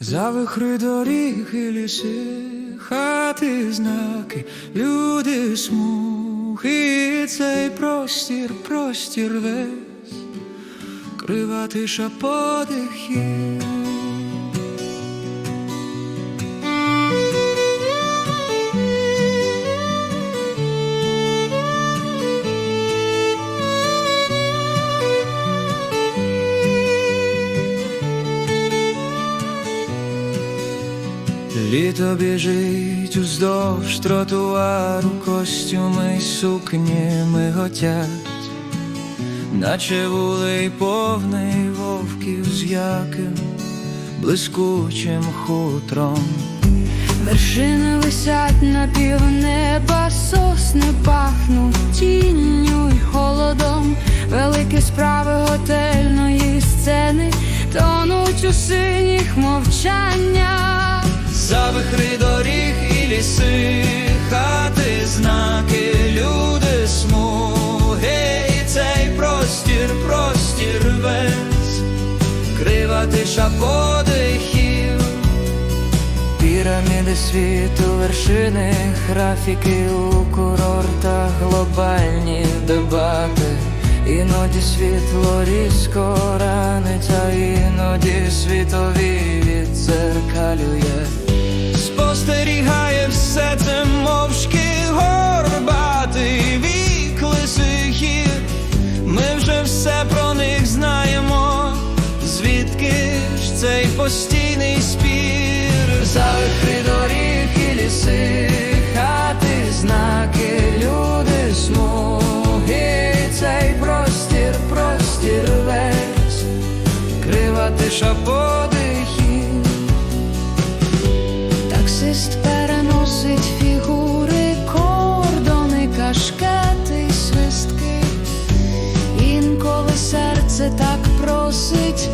Завихри доріг і ліси, хати, знаки, люди, смухи, цей простір, простір весь, крива тиша подихів. Літо біжить уздовж тротуару, костюми й сукні миготять, наче вулей повний вовків з яким блискучим хутром. Вершини висять на півнеба, сосни пахнуть тінню й холодом. Великі справи готельної сцени тонуть у синіх мовчаннях. Тиша подихів. Піраміди світу, вершини, графіки у курортах, глобальні дебати. Іноді світло різко ранить, а іноді світові відзеркалює. Спостерігає цей постійний спір Завихри доріг і ліси, хати, знаки, люди, смуги, цей простір, простір весь, крива тиша подихів. Таксист переносить фігури, кордони, кашкети свистки. Інколи серце так просить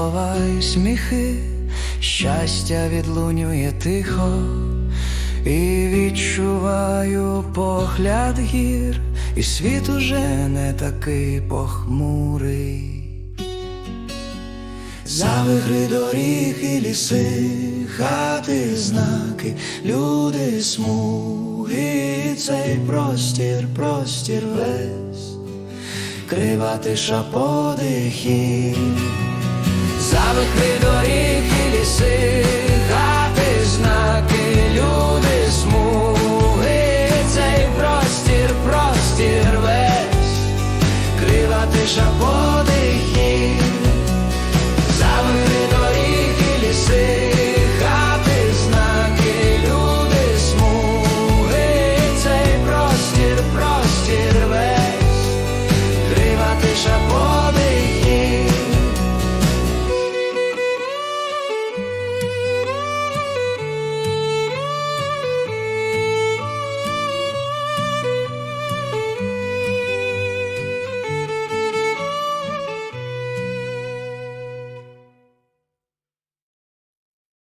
слова і сміхи, щастя відлунює тихо, і відчуваю погляд гір, і світ уже не такий похмурий. Завихри доріг і ліси, хати, знаки, люди, смуги, цей простір, простір весь. Крива тиша подихів, завихри доріг і ліси, хати, знаки, люди, смуги, цей простір, простір весь, крива тиша